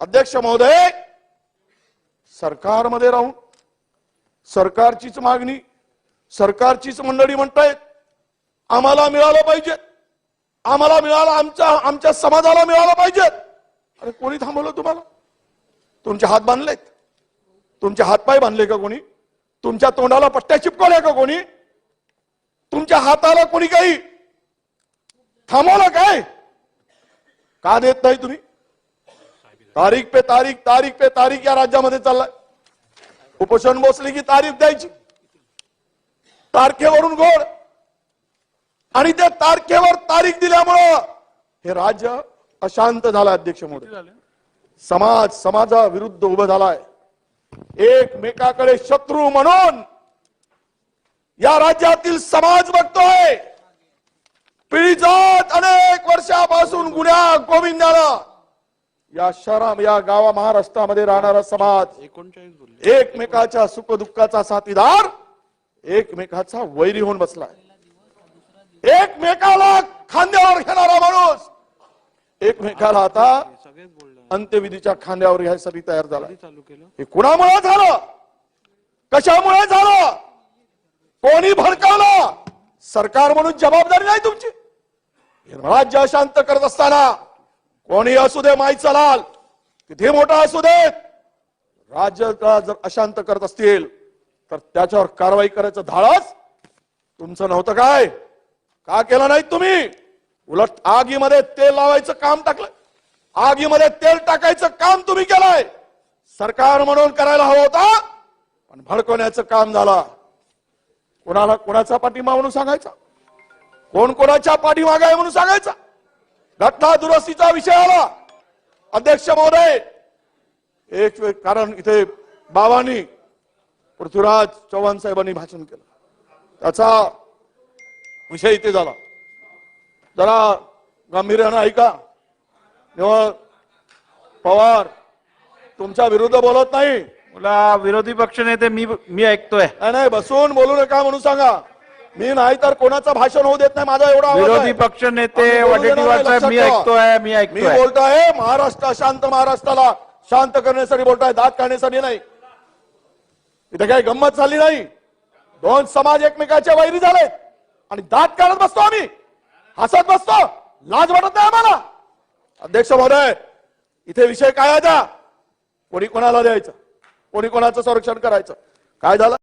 अध्यक्ष महोदय सरकारमध्ये राहून सरकारचीच मागणी सरकारचीच मंडळी म्हणतायत आम्हाला मिळालं पाहिजे. आम्हाला मिळालं आमच्या आमच्या समाजाला मिळालं पाहिजे. अरे कोणी थांबवलं तुम्हाला? तुमचे हात बांधलेत. तुमचे हातपाय बांधले का कोणी? तुमच्या तोंडाला पट्ट्या चिपकवल्या का कोणी? तुमच्या हाताला कोणी काही थांबवलं काय? का देत नाही तुम्ही? तारीख पे तारीख तारीख पे तारीख या राज्यामध्ये चाललाय. उपोषण बसली की तारीख द्यायची. तारखेवरून गोड आणि त्या तारखेवर तारीख दिल्यामुळं हे राज्य अशांत झालं अध्यक्ष मोदी. समाज समाजाविरुद्ध उभं झालाय. एकमेकाकडे शत्रू म्हणून या राज्यातील समाज बघतोय. पिढीजात अनेक वर्षापासून गुन्ह्या गोविंदाला या शहरा या गावा महाराष्ट्रामध्ये राहणारा समाज एकोणचाळीस एकमेकाच्या सुखदुःखाचा साथीदार एकमेकाचा वैरी होऊन बसलाय. एकमेकाला खांद्यावर घेणारा माणूस एकमेकाला आता अंत्यविधीच्या खांद्यावर घ्यायसाठी तयार झाला हे कुणामुळे झालं? कशामुळे झालं? कोणी भडकावलं? सरकार म्हणून जबाबदारी नाही तुमची. राज्य अशांत करत असताना कोणी असू दे माई चलाल किती मोठा असू देत राज्याला जर अशांत करत असतील तर त्याच्यावर कारवाई करायचं धाडस. तुमचं नव्हतं काय? का केलं नाही तुम्ही? उलट आगीमध्ये तेल लावायचं काम टाकलं. आगीमध्ये तेल टाकायचं काम तुम्ही केलंय. सरकार म्हणून करायला हवं होता पण भडकवण्याचं काम झालं. कोणाला कोणाचा पाठिंबा म्हणून सांगायचा? कोण कोणाच्या पाठीमागा आहे म्हणून सांगायचा? घटना दुरुस्तीचा विषय आला. अध्यक्ष महोदय एक वेळ कारण इथे बाबांनी पृथ्वीराज चव्हाण साहेबांनी भाषण केलं. त्याचा विषय इथे झाला. जरा गांभीर्यानं ऐका. तेव्हा पवार तुमच्या विरुद्ध बोलत नाही. मला विरोधी पक्ष नेते मी मी ऐकतोय. नाही नाही बसून बोलू नका म्हणून सांगा. मी नाही तर कोणाचं भाषण होऊ देत नाही माझा एवढा विरोधी. पक्ष नेते वडेट्टीवार साहेब मी. ऐकतोय मी मी बोलतोय महाराष्ट्र शांत महाराष्ट्राला. शांत करण्यासाठी बोलतोय दात काढण्यासाठी नाही. इथे काही गंमत झाली नाही. दोन समाज एकमेकाच्या वैरी झाले आणि दात काढत बसतो आम्ही. हसत बसतो. लाज वाटत नाही आम्हाला. अध्यक्ष महोदय इथे विषय काय आहे कोणी कोणाला द्यायचा? कोणी कोणाचं संरक्षण करायचं? काय झालं?